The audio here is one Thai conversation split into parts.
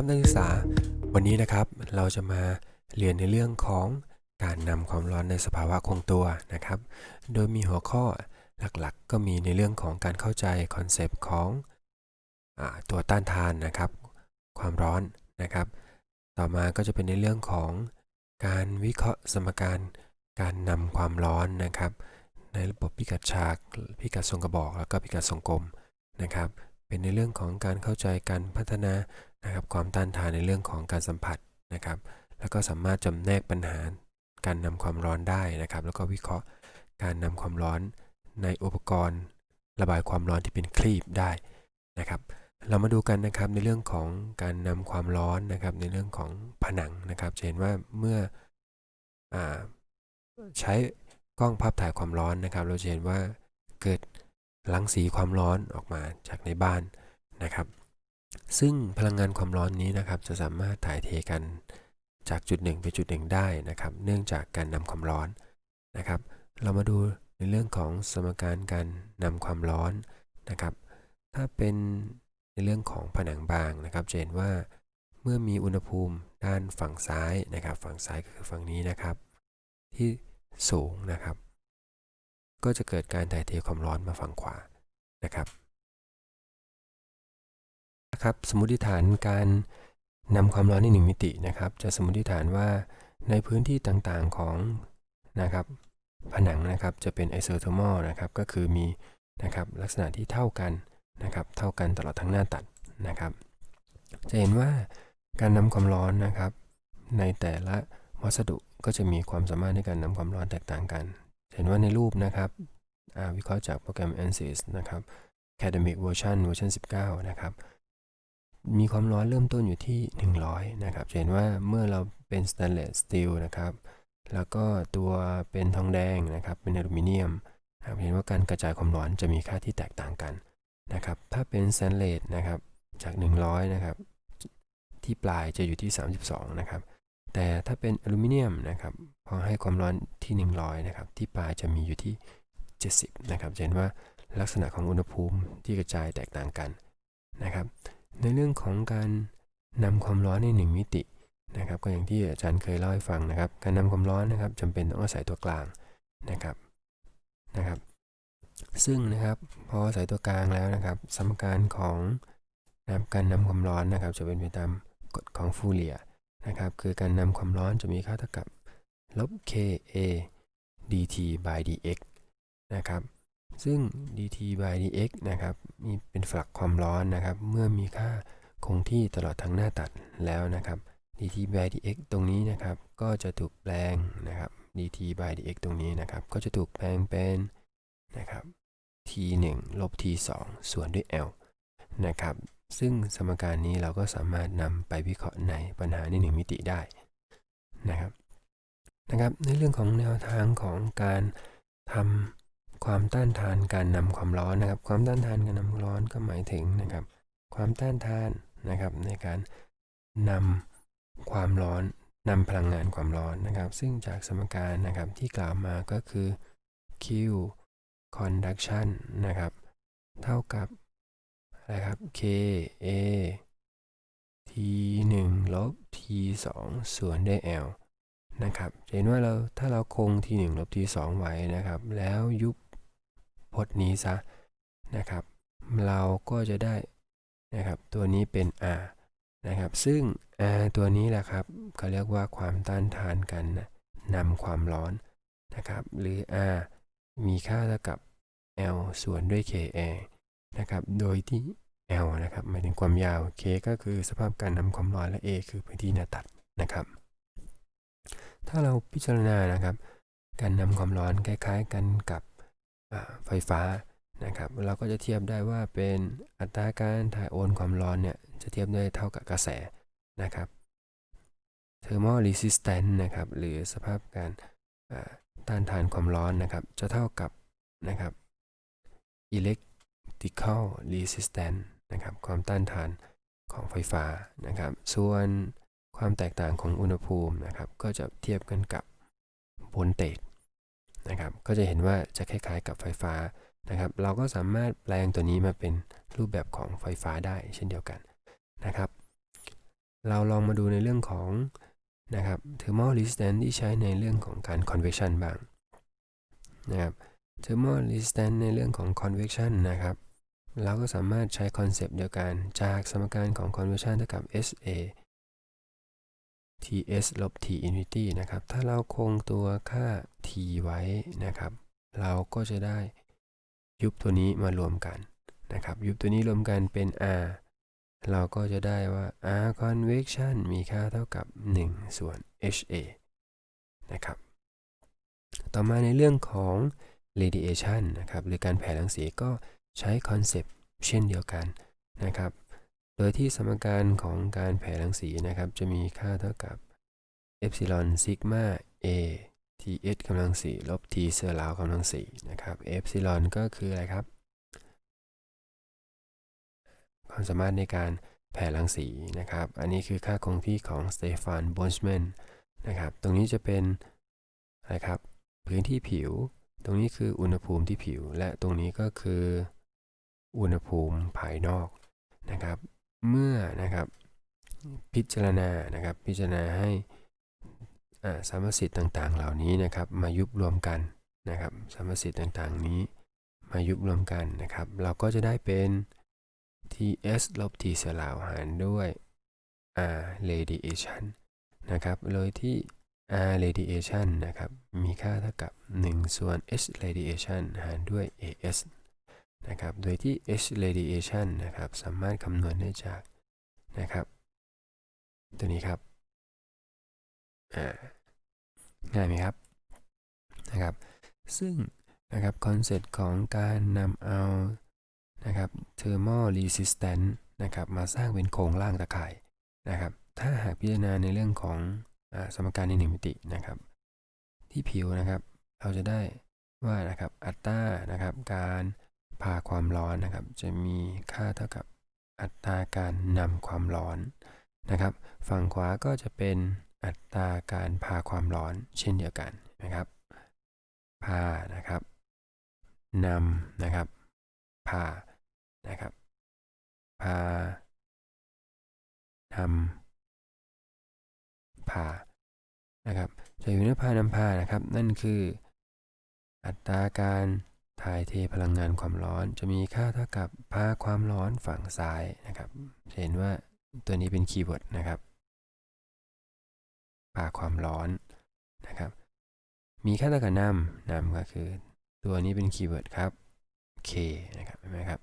ครับนักศึกษา วันนี้นะครับเราจะมาเรียนในเรื่องของการนำความร้อนในสภาวะคงตัวนะครับ โดยมีหัวข้อหลักๆ ก็มีในเรื่องของการเข้าใจคอนเซปต์ของอตัวต้านทานนะครับ ความร้อนนะครับ ต่อมาก็จะเป็นในเรื่องของการวิเคราะห์สมการการนำความร้อนนะครับ ในระบบพิกัดฉาก พิกัดทรงกระบอก แล้วก็พิกัดทรงกลมนะครับ เป็นในเรื่องของการเข้าใจการพัฒนา นะครับความต้านทานในเรื่องของการสัมผัสนะครับ แล้วก็สามารถจำแนกปัญหาการนำความร้อนได้นะครับ แล้วก็วิเคราะห์การนำความร้อนในอุปกรณ์ ระบายความร้อนที่เป็นคลีบได้นะครับ เรามาดูกันนะครับในเรื่องของการนำความร้อนนะครับ ในเรื่องของผนังนะครับจะเห็นว่าเมื่ออใช้กล้องภาพถ่ายความร้อนนะครับ เราจะเห็นว่าเกิดรังสีความร้อนออกมาจากในบ้านนะครับ ซึ่งพลังงานความร้อนนี้นะครับจะสามารถถ่ายเทกันจากจุดหนึ่งไปจุดหนึ่งได้นะครับ เนื่องจากการนำความร้อนนะครับ เรามาดูในเรื่องของสมการการนำความร้อนนะครับ ถ้าเป็นในเรื่องของผนังบางนะครับจะเห็นว่าเมื่อมีอุณหภูมิด้านฝั่งซ้ายนะครับ ฝั่งซ้ายก็คือฝั่งนี้นะครับ ที่สูงนะครับ ก็จะเกิดการถ่ายเทความร้อนมาฝั่งขวานะครับ นะครับ สมมติฐานการนำความร้อนในหนึ่งมิตินะครับ จะสมมติฐานว่าในพื้นที่ต่างๆของนะครับ ผนังนะครับจะเป็นไอโซเทอร์มอลนะครับก็คือมีนะครับลักษณะที่เท่ากันนะครับ เท่ากันตลอดทั้งหน้าตัดนะครับ จะเห็นว่าการนำความร้อนนะครับ ในแต่ละวัสดุก็จะมีความสามารถในการนำความร้อนแตกต่างกัน เห็นว่าในรูปนะครับวิเคราะห์จากโปรแกรม ANSYS นะครับ Academic Version เวอร์ชัน19 นะครับ มีความร้อนเริ่มต้นอยู่ที่ 100 นะครับเห็นว่าเมื่อเราเป็น stainless steel นะครับ แล้วก็ตัวเป็นทองแดงนะครับ เป็นอลูมิเนียมครับเห็นว่าการกระจายความร้อนจะมีค่าที่แตกต่างกันนะครับ ถ้าเป็นสแตนเลสนะครับ จาก 100 นะครับ ที่ปลายจะอยู่ที่ 32 นะครับ แต่ถ้าเป็นอลูมิเนียมนะครับ พอให้ความร้อนที่ 100 นะครับ ที่ปลายจะมีอยู่ที่ 70 นะครับเห็นว่าลักษณะของอุณหภูมิที่กระจายแตกต่างกันนะครับ ในเรื่องของการนำความร้อนในหนึ่งมิตินะครับ ก็อย่างที่อาจารย์เคยเล่าให้ฟังนะครับ การนำความร้อนนะครับจำเป็นต้องอาศัยตัวกลางนะครับนะครับ ซึ่งนะครับพออาศัยตัวกลางแล้วนะครับ สมการของนะการนำความร้อนนะครับ จะเป็นไปตามกฎของฟูเรียนะครับ คือการนำความร้อนจะมีค่าเท่ากับลบ k a dt by dx นะครับ ซึ่ง dt by dx นะครับ มีเป็นฝักความร้อนนะครับ เมื่อมีค่าคงที่ตลอดทั้งหน้าตัดแล้วนะครับ dt by dx ตรงนี้นะครับ ก็จะถูกแปลงนะครับ dt by dx ตรงนี้นะครับ ก็จะถูกแปลงเป็นนะครับ t 1ลบ t 2ส่วนด้วย l นะครับ ซึ่งสมการนี้เราก็สามารถนำไปวิเคราะห์ในปัญหาในหนึ่งมิติได้นะครับ นะครับ ในเรื่องของแนวทางของการทำ ความต้านทานการนำความร้อนนะครับ ความต้านทานการนำร้อนก็หมายถึงนะครับ ความต้านทานนะครับในการนำความร้อนนำพลังงานความร้อนนะครับ ซึ่งจากสมการนะครับที่กล่าวมาก็คือ Q conduction นะครับ เท่ากับอะไรครับ K A T 1ลบ T 2ส่วนด้วย L นะครับเห็นว่าเราถ้าเราคง T 1ลบ T 2ไว้นะครับ แล้วยุบ พจน์นี้ซะนะครับ เราก็จะได้นะครับตัวนี้เป็น R นะครับซึ่ง R ตัวนี้แหละครับเขาเรียกว่าความต้านทานกันนำความร้อนนะครับหรือ R มีค่าเท่ากับ L ส่วนด้วย KA นะครับโดยที่ L นะครับหมายถึงความยาว K ก็คือสภาพการนำความร้อนและ A คือพื้นที่หน้าตัดนะครับ ถ้าเราพิจารณานะครับ การนำความร้อนคล้าย ๆ กันกับ ไฟฟ้านะครับ เราก็จะเทียบได้ว่าเป็นอัตราการถ่ายโอนความร้อนเนี่ยจะเทียบได้เท่ากับกระแสนะครับ thermal resistance นะครับหรือสภาพการต้านทานความร้อนนะครับ จะเท่ากับนะครับ electrical resistance นะครับความต้านทานของไฟฟ้านะครับ ส่วนความแตกต่างของอุณหภูมินะครับ ก็จะเทียบกันกับโวลเตจ นะครับ ก็จะเห็นว่าจะคล้ายๆกับไฟฟ้านะครับ เราก็สามารถแปลงตัวนี้มาเป็นรูปแบบของไฟฟ้าได้เช่นเดียวกันนะครับ เราลองมาดูในเรื่องของนะครับ thermal resistance ที่ใช้ในเรื่องของการ convection บ้างนะครับ thermal resistance ในเรื่องของ convection นะครับ เราก็สามารถใช้คอนเซปต์เดียวกันจากสมการของ convection เท่ากับ SA Ts ลบ T infinity นะครับ ถ้าเราคงตัวค่า T ไว้นะครับ เราก็จะได้ยุบตัวนี้มารวมกันนะครับ ยุบตัวนี้รวมกันเป็น R เราก็จะได้ว่า R convection มีค่าเท่ากับ 1 ส่วน HA นะครับ ต่อมาในเรื่องของ radiation นะครับ หรือการแผ่รังสีก็ใช้คอนเซปต์เช่นเดียวกันนะครับ โดยที่สมการของการแผ่รังสีนะครับ จะมีค่าเท่ากับ epsilon sigma a ts กำลังสี่ลบ t เซอร์ราวกำลังสี่นะครับ epsilon ก็คืออะไรครับ ความสามารถในการแผ่รังสีนะครับ อันนี้คือค่าคงที่ของสเตฟานบอนชแมนนะครับ ตรงนี้จะเป็นอะไรครับพื้นที่ผิว ตรงนี้คืออุณหภูมิที่ผิว และตรงนี้ก็คืออุณหภูมิภายนอกนะครับ เมื่อนะครับพิจารณานะครับพิจารณาให้สามสิทธิ์ต่างๆ เหล่านี้นะครับมายุบรวมกันนะครับสามสิทธิ์ต่างๆ นี้มายุบรวมกันนะครับ เราก็จะได้เป็น ts ลบ t เสลาวหารด้วย r radiation นะครับโดยที่ r radiation นะครับมีค่าเท่ากับ 1 ส่วน h radiation หารด้วย as นะครับ โดยที่ h radiation นะครับ สามารถคำนวณได้จากนะครับ ตัวนี้ครับง่ายไหมครับ นะครับ ซึ่งนะครับคอนเซ็ปต์ของการนำเอานะครับ thermal resistance นะครับ มาสร้างเป็นโครงร่างตะข่ายนะครับ ถ้าหากพิจารณาในเรื่องของอสมการในหนึ่งมิตินะครับ ที่ผิวนะครับ เราจะได้ว่านะครับ อัตรานะครับ การ พาความร้อนนะครับ จะมีค่าเท่ากับอัตราการนำความร้อนนะครับ ฝั่งขวาก็จะเป็นอัตราการพาความร้อนเช่นเดียวกันนะครับ พานะครับนำนะครับ พานะครับ พานำพานะครับจะอยู่ในพานำพานะครับ นั่นคืออัตราการ ถ่ายเทพลังงานความร้อน จะมีค่าเท่ากับพาความร้อนฝั่งซ้ายนะครับเห็นว่าตัวนี้เป็นคีย์เวิร์ดนะครับพาความร้อนนะครับ มีค่าเท่ากับนำนำก็คือ ตัวนี้เป็นคีย์เวิร์ดครับ K นะครับเห็นไหมครับ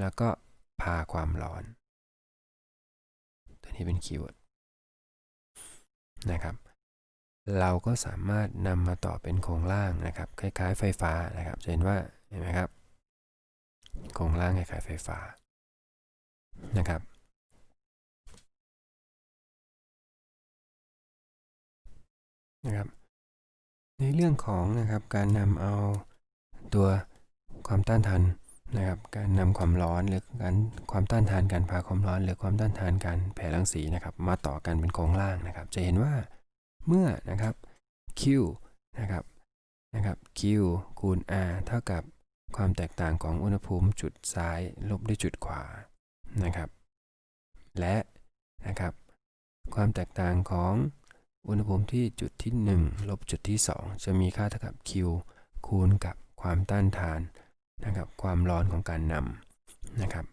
แล้วก็พาความร้อน ตัวนี้เป็นคีย์เวิร์ดนะครับ เราก็สามารถนำมาต่อเป็นโครงร่างนะครับ คล้ายๆ ไฟฟ้านะครับจะเห็นว่าเห็นไหมครับ โครงร่างคล้ายๆไฟฟ้านะครับ นะครับ ในเรื่องของนะครับการนำเอาตัวความต้านทานนะครับ การนำความร้อนหรือการความต้านทานการพาความร้อน หรือความต้านทานการแผ่รังสีนะครับ มาต่อกันเป็นโครงร่างนะครับ จะเห็นว่า เมื่อนะครับ Q นะครับนะครับ Q คูณ R เท่ากับความแตกต่างของอุณหภูมิจุดซ้ายลบด้วยจุดขวานะครับ และนะครับ ความแตกต่างของอุณหภูมิที่จุดที่ 1 ลบจุดที่ 2 จะมีค่าเท่ากับ Q คูณกับความต้านทานนะครับ ความร้อนของการนำนะครับ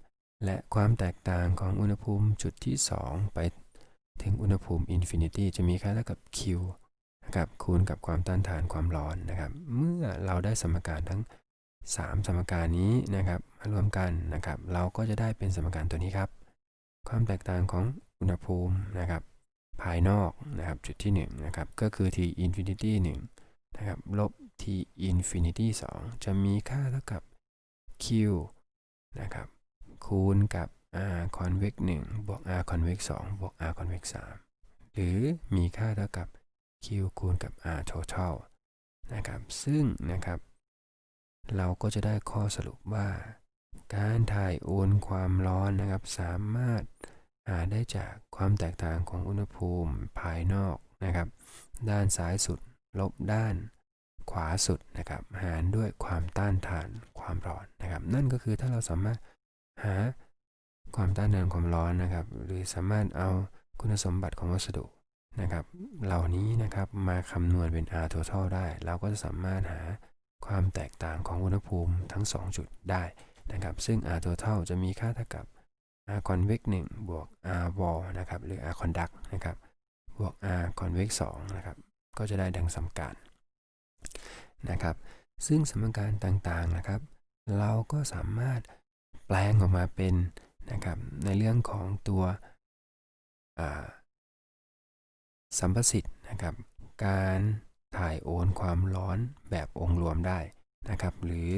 และความแตกต่างของอุณหภูมิจุดที่ 2 ไป ถึงอุณหภูมิอินฟินิตี้จะมีค่าเท่ากับ Q นะครับคูณกับความต้านทานความร้อนนะครับ เมื่อเราได้สมการทั้ง 3 สมการนี้นะครับมารวมกันนะครับ เราก็จะได้เป็นสมการตัวนี้ครับ ความแตกต่างของอุณหภูมินะครับ ภายนอกนะครับจุดที่1นะครับก็คือ T infinity 1นะครับลบ T infinity 2 จะมีค่าเท่ากับ Q นะครับคูณกับ R convex 1บวก R convex 2บวก R convex 3หรือมีค่าเท่ากับ Q คูณกับ R total นะครับ ซึ่งนะครับ เราก็จะได้ข้อสรุปว่า การถ่ายโอนความร้อนนะครับ สามารถหาได้จากความแตกต่างของอุณหภูมิภายนอกนะครับ ด้านซ้ายสุด ลบด้านขวาสุดนะครับ หารด้วยความต้านทานความร้อนนะครับ นั่นก็คือถ้าเราสามารถหา ความต้านทานความร้อนนะครับ หรือสามารถเอาคุณสมบัติของวัสดุนะครับ เหล่านี้นะครับมาคำนวณเป็น R total ได้ เราก็จะสามารถหาความแตกต่างของอุณหภูมิทั้ง 2 จุดได้นะครับ ซึ่ง R total จะมีค่าเท่ากับ R convex 1บวก R wall นะครับ หรือ R conduct นะครับ บวก R convex 2นะครับ ก็จะได้ดังสมการนะครับ ซึ่งสมการต่างๆนะครับ เราก็สามารถแปลงออกมาเป็น นะครับในเรื่องของตัวสัมประสิทธิ์นะครับ การถ่ายโอนความร้อนแบบองค์รวมได้นะครับ หรือ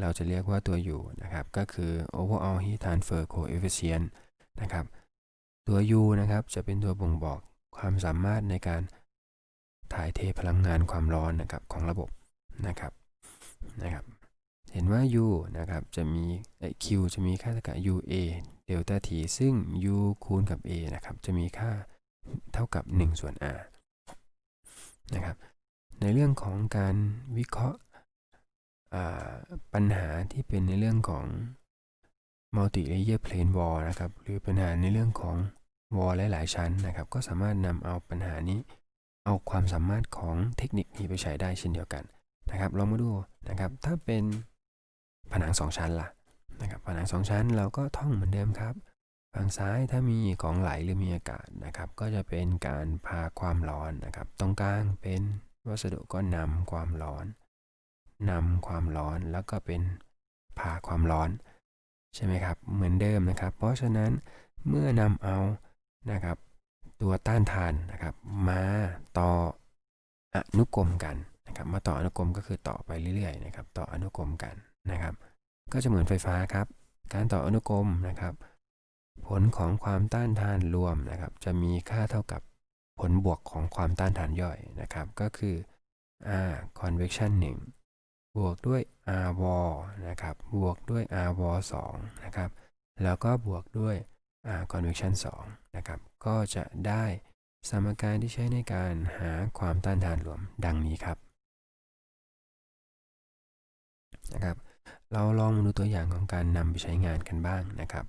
เราจะเรียกว่าตัว U นะครับ ก็คือ overall heat transfer coefficient นะครับ ตัว U นะครับจะเป็นตัวบ่งบอกความสามารถในการถ่ายเทพลังงานความร้อนนะครับของระบบนะครับนะครับ เห็นว่า U นะครับจะมีไอ Q จะมีค่าเท่ากับ UA เดลต้า T ซึ่ง U คูณกับ A นะครับ จะมีค่าเท่ากับ 1 ส่วน R นะครับ ในเรื่องของการวิเคราะห์อ่าปัญหาที่เป็นในเรื่องของ multi layer plane wall นะครับ หรือปัญหาในเรื่องของ wall หลาย ๆ ชั้นนะครับ ก็สามารถนำเอาปัญหานี้ เอาความสามารถของเทคนิคนี้ไปใช้ได้เช่นเดียวกันนะครับ ลองมาดูนะครับ ถ้าเป็นผนัง 2 ชั้นล่ะ นะครับผนัง2ชั้นเราก็ท่องเหมือนเดิมครับ ฝั่งซ้ายถ้ามีของไหลหรือมีอากาศนะครับ ก็จะเป็นการพาความร้อนนะครับ ตรงกลางเป็นวัสดุก็นำความร้อนนำความร้อนแล้วก็เป็นพาความร้อน ใช่ไหมครับ เหมือนเดิมนะครับ เพราะฉะนั้นเมื่อนำเอานะครับ ตัวต้านทานนะครับ มาต่ออนุกรมกันนะครับ มาต่ออนุกรมก็คือต่อไปเรื่อยๆนะครับ ต่ออนุกรมกันนะครับ ก็จะเหมือนไฟฟ้าครับ การต่ออนุกรมนะครับ ผลของความต้านทานรวมนะครับ จะมีค่าเท่ากับผลบวกของความต้านทานย่อยนะครับ ก็คือ R convection 1 บวกด้วย R wall นะครับ บวกด้วย R wall 2นะครับ แล้วก็บวกด้วย R convection 2นะครับ ก็จะได้สมการที่ใช้ในการหาความต้านทานรวมดังนี้ครับนะครับ เราลองมาดูตัวอย่างของการนำไปใช้งานกันบ้างนะครับ